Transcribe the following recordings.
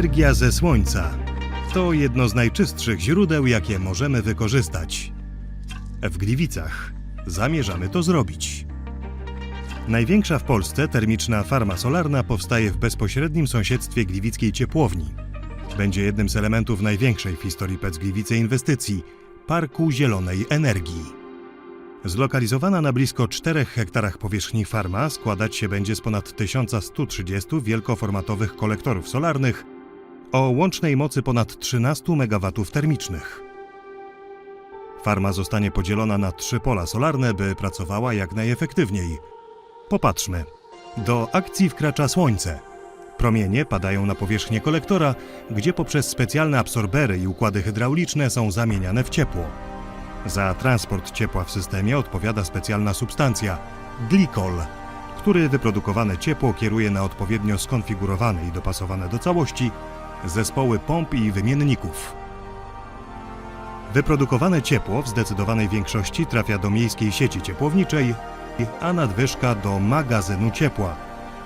Energia ze słońca to jedno z najczystszych źródeł, jakie możemy wykorzystać. W Gliwicach zamierzamy to zrobić. Największa w Polsce termiczna farma solarna powstaje w bezpośrednim sąsiedztwie gliwickiej ciepłowni. Będzie jednym z elementów największej w historii PEC Gliwice inwestycji Parku Zielonej Energii. Zlokalizowana na blisko 4 hektarach powierzchni farma składać się będzie z ponad 1130 wielkoformatowych kolektorów solarnych o łącznej mocy ponad 13 MW termicznych. Farma zostanie podzielona na trzy pola solarne, by pracowała jak najefektywniej. Popatrzmy. Do akcji wkracza słońce. Promienie padają na powierzchnię kolektora, gdzie poprzez specjalne absorbery i układy hydrauliczne są zamieniane w ciepło. Za transport ciepła w systemie odpowiada specjalna substancja glikol, który wyprodukowane ciepło kieruje na odpowiednio skonfigurowane i dopasowane do całości zespoły pomp i wymienników. Wyprodukowane ciepło w zdecydowanej większości trafia do miejskiej sieci ciepłowniczej, a nadwyżka do magazynu ciepła,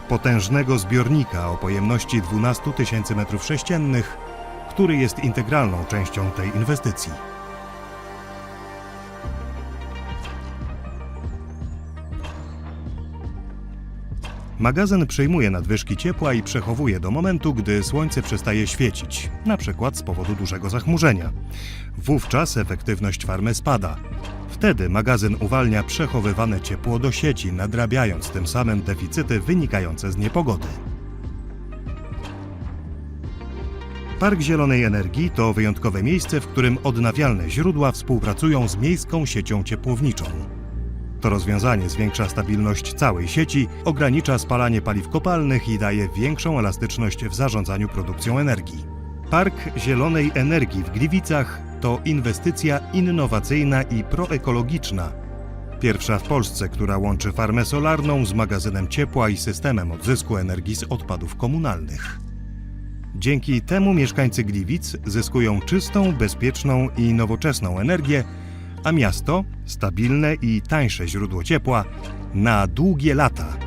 potężnego zbiornika o pojemności 12 tysięcy m3, który jest integralną częścią tej inwestycji. Magazyn przejmuje nadwyżki ciepła i przechowuje do momentu, gdy słońce przestaje świecić, na przykład z powodu dużego zachmurzenia. Wówczas efektywność farmy spada. Wtedy magazyn uwalnia przechowywane ciepło do sieci, nadrabiając tym samym deficyty wynikające z niepogody. Park Zielonej Energii to wyjątkowe miejsce, w którym odnawialne źródła współpracują z miejską siecią ciepłowniczą. To rozwiązanie zwiększa stabilność całej sieci, ogranicza spalanie paliw kopalnych i daje większą elastyczność w zarządzaniu produkcją energii. Park Zielonej Energii w Gliwicach to inwestycja innowacyjna i proekologiczna. Pierwsza w Polsce, która łączy farmę solarną z magazynem ciepła i systemem odzysku energii z odpadów komunalnych. Dzięki temu mieszkańcy Gliwic zyskują czystą, bezpieczną i nowoczesną energię, a miasto stabilne i tańsze źródło ciepła na długie lata.